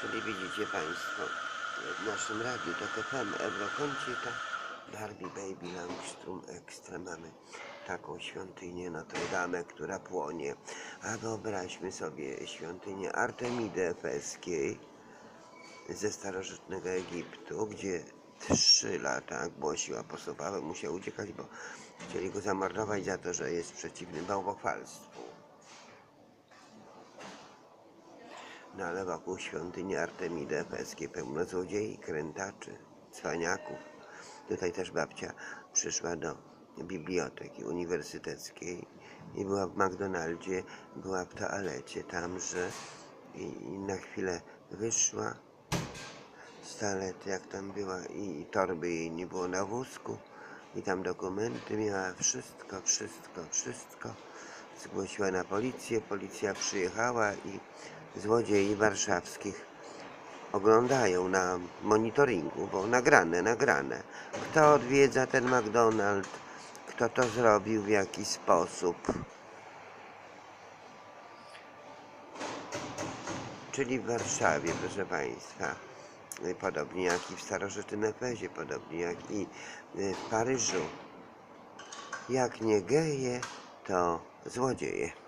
Czyli widzicie Państwo, w naszym radiu to FM Eurokącika Barbie Baby Langstrom Extra mamy taką świątynię Notre Dame, która płonie. A wyobraźmy sobie świątynię Artemidy Efeskiej ze starożytnego Egiptu, gdzie trzy lata głosił apostoł musiał uciekać, bo chcieli go zamordować za to, że jest przeciwny bałwochwalstwu. Ale wokół świątyni Artemidy Efeskiej pełno złodziei, krętaczy, cwaniaków. Tutaj też babcia przyszła do biblioteki uniwersyteckiej i była w McDonaldzie, była w toalecie tamże i, i na chwilę wyszła z toalety, jak tam była i torby jej nie było na wózku i tam dokumenty miała, wszystko, wszystko, wszystko. Zgłosiła na policję, policja przyjechała i złodziei warszawskich oglądają na monitoringu, bo nagrane, nagrane. Kto odwiedza ten McDonald's, kto to zrobił, w jaki sposób. Czyli w Warszawie, proszę Państwa, podobnie jak i w starożytnym Efezie, podobnie jak i y, w Paryżu. Jak nie geje, to złodzieje.